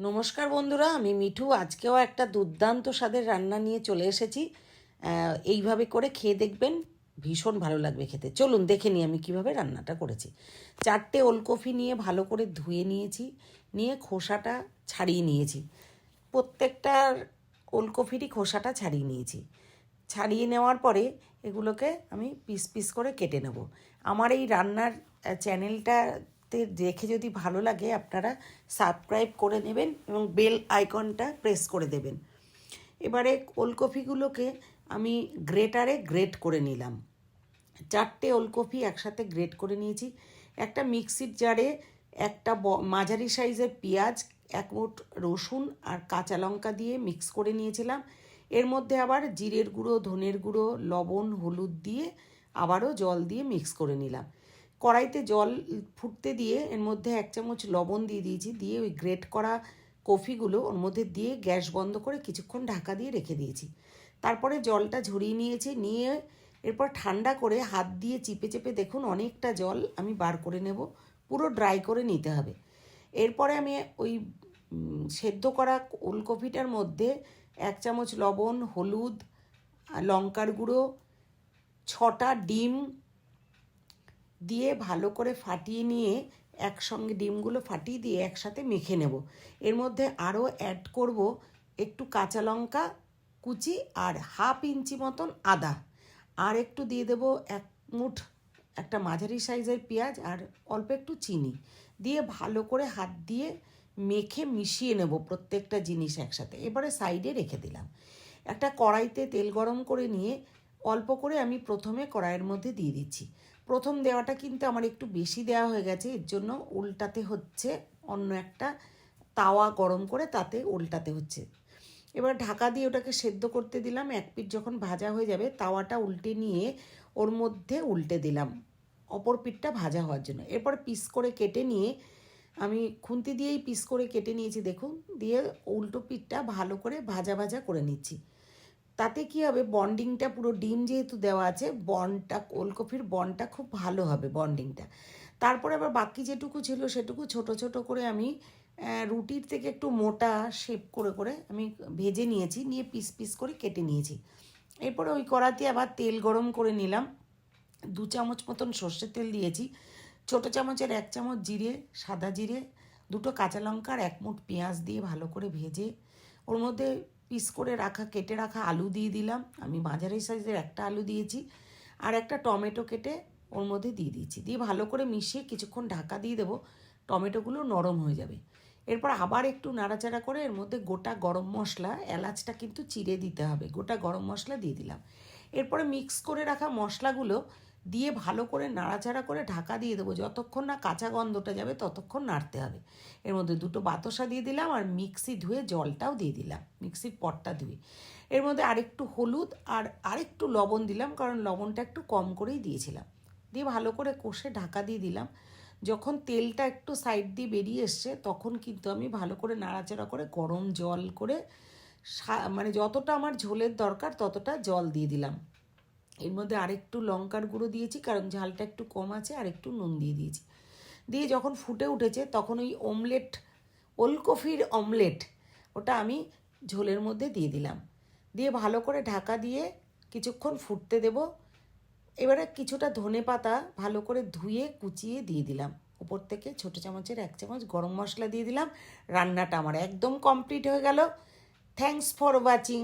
নমস্কার বন্ধুরা আমি মিঠু। আজকেও একটা দুর্দান্ত স্বাদের রান্না নিয়ে চলে এসেছি। এইভাবে করে খেয়ে দেখবেন ভীষণ ভালো লাগবে খেতে। চলুন দেখে নিই আমি কীভাবে রান্নাটা করেছি। চারটে ওলকফি নিয়ে ভালো করে ধুয়ে নিয়েছি নিয়ে খোসাটা ছাড়িয়ে নিয়েছি। প্রত্যেকটার ওলকফিরই খোসাটা ছাড়িয়ে নিয়েছি। ছাড়িয়ে নেওয়ার পরে এগুলোকে আমি পিস পিস করে কেটে নেব। আমার এই রান্নার আহ, চ্যানেলটাতে দেখে যদি ভালো লাগে আপনারা সাবস্ক্রাইব করে নেবেন এবং বেল আইকনটা প্রেস করে দেবেন। এবারে ওলকপিগুলোকে আমি গ্রেটারে গ্রেট করে নিলাম। চারটে ওলকপি একসাথে গ্রেট করে নিয়েছি। একটা মিক্সির জারে একটা ব- মাঝারি সাইজের পেঁয়াজ, এক মুঠ রসুন আর কাঁচা লঙ্কা দিয়ে মিক্স করে নিয়েছিলাম। এর মধ্যে আবার জিরের গুঁড়ো, ধনের গুঁড়ো, লবণ, হলুদ দিয়ে আবারও জল দিয়ে মিক্স করে নিলাম। কড়াইতে জল ফুটতে দিয়ে এর মধ্যে এক চামচ লবণ দিয়ে দিয়েছি, দিয়ে ওই গ্রেট করা কফিগুলো ওর মধ্যে দিয়ে গ্যাস বন্ধ করে কিছুক্ষণ ঢাকা দিয়ে রেখে দিয়েছি। তারপরে জলটা ঝরিয়ে নিয়েছি, নিয়ে এরপর ঠান্ডা করে হাত দিয়ে চিপে চেপে দেখুন অনেকটা জল আমি বার করে নেব, পুরো ড্রাই করে নিতে হবে। এরপরে আমি ওই সেদ্ধ করা ওলকপিটার মধ্যে এক চামচ লবণ, হলুদ, লঙ্কার গুঁড়ো, ছটা ডিম দিয়ে ভালো করে ফাটিয়ে নিয়ে একসঙ্গে ডিমগুলো ফাটিয়ে দিয়ে একসাথে মেখে নেব। এর মধ্যে আরও অ্যাড করব একটু কাঁচা লঙ্কা কুচি আর হাফ ইঞ্চি মতন আদা। আর একটু দিয়ে দেব এক মুঠ একটা মাঝারি সাইজের পেঁয়াজ আর অল্প একটু চিনি। দিয়ে ভালো করে হাত দিয়ে মেখে মিশিয়ে নেব প্রত্যেকটা জিনিস একসাথে। এবারে সাইডে রেখে দিলাম। একটা কড়াইতে তেল গরম করে নিয়ে অল্প করে আমি প্রথমে কড়াইয়ের মধ্যে দিয়ে দিচ্ছি। প্রথম দেওয়াটা কিন্তু আমার একটু বেশি দেওয়া হয়ে গেছে। এর জন্য উল্টাতে হচ্ছে অন্য একটা তাওয়া গরম করে তাতে উল্টাতে হচ্ছে। এবার ঢাকা দিয়ে ওটাকে সেদ্ধ করতে দিলাম। এক পিঠ যখন ভাজা হয়ে যাবে, তাওয়াটা উল্টে নিয়ে ওর মধ্যে উল্টে দিলাম। অপর পিঠটা ভাজা হওয়ার জন্য। এরপর পিস করে কেটে নিয়ে আমি খুন্তি দিয়েই পিস করে কেটে নিয়েছি, দেখুন। দিয়ে উল্টো পিঠটা ভালো করে ভাজা ভাজা করে নিচ্ছি। তাতে কি হবে? বন্ডিংটা পুরো ডিম যেহেতু দেওয়া আছে বনটা ওলকপির বনটা খুব ভালো হবে বন্ডিংটা তারপরে আবার বাকি যেটুকু ছিল সেটুকু ছোট ছোট করে আমি রুটির থেকে একটু মোটা শেপ করে করে আমি ভেজে নিয়েছি, নিয়ে পিস পিস করে কেটে নিয়েছি। এরপরে ওই কড়াতে আবার তেল গরম করে নিলাম। দু চামচ মতন সর্ষের তেল দিয়েছি। ছোটো চামচের এক চামচ জিরে, সাদা জিরে, দুটো কাঁচা লঙ্কা আর এক মুঠ পেঁয়াজ দিয়ে ভালো করে ভেজে, ওর মধ্যে পিস করে রাখা, কেটে রাখা আলু দিয়ে দিলাম। আমি মাঝারি সাইজের একটা আলু দিয়েছি আর একটা টমেটো কেটে ওর মধ্যে দিয়ে দিয়েছি। দিয়ে ভালো করে মিশিয়ে কিছুক্ষণ ঢাকা দিয়ে দেবো। টমেটোগুলো নরম হয়ে যাবে। এরপর আবার একটু নাড়াচাড়া করে এর মধ্যে গোটা গরম মশলা, এলাচটা কিন্তু চিড়ে দিতে হবে। গোটা গরম মশলা দিয়ে দিলাম। এরপরে মিক্স করে রাখা মশলাগুলো দিয়ে ভালো করে নাড়াচাড়া করে ঢাকা দিয়ে দেবো। যতক্ষণ না কাঁচা গন্ধটা যাবে, ততক্ষণ নাড়তে হবে। এর মধ্যে দুটো বাতাসা দিয়ে দিলাম আর মিক্সি ধুয়ে জলটাও দিয়ে দিলাম, মিক্সির পটটা ধুয়ে। এর মধ্যে আরেকটু হলুদ আর আরেকটু লবণ দিলাম, কারণ লবণটা একটু কম করেই দিয়েছিলাম। দিয়ে ভালো করে কষে ঢাকা দিয়ে দিলাম। যখন তেলটা একটু সাইড দিয়ে বেরিয়ে এসছে, তখন কিন্তু আমি ভালো করে নাড়াচাড়া করে গরম জল করে মানে যতটা আমার ঝোলের দরকার, ততটা জল দিয়ে দিলাম। এর মধ্যে আরেকটু লঙ্কার গুঁড়ো দিয়েছি, কারণ ঝালটা একটু কম আছে আর একটু নুন দিয়ে দিয়েছি। দিয়ে যখন ফুটে উঠেছে, তখন ওই অমলেট ওলকফির অমলেট ওটা আমি ঝোলের মধ্যে দিয়ে দিলাম। দিয়ে ভালো করে ঢাকা দিয়ে কিছুক্ষণ ফুটতে দেব। এবারে কিছুটা ধনে পাতা ভালো করে ধুয়ে কুচিয়ে দিয়ে দিলাম। উপর থেকে ছোটো চামচের এক চামচ গরম মশলা দিয়ে দিলাম। রান্নাটা আমার একদম কমপ্লিট হয়ে গেল। Thanks for watching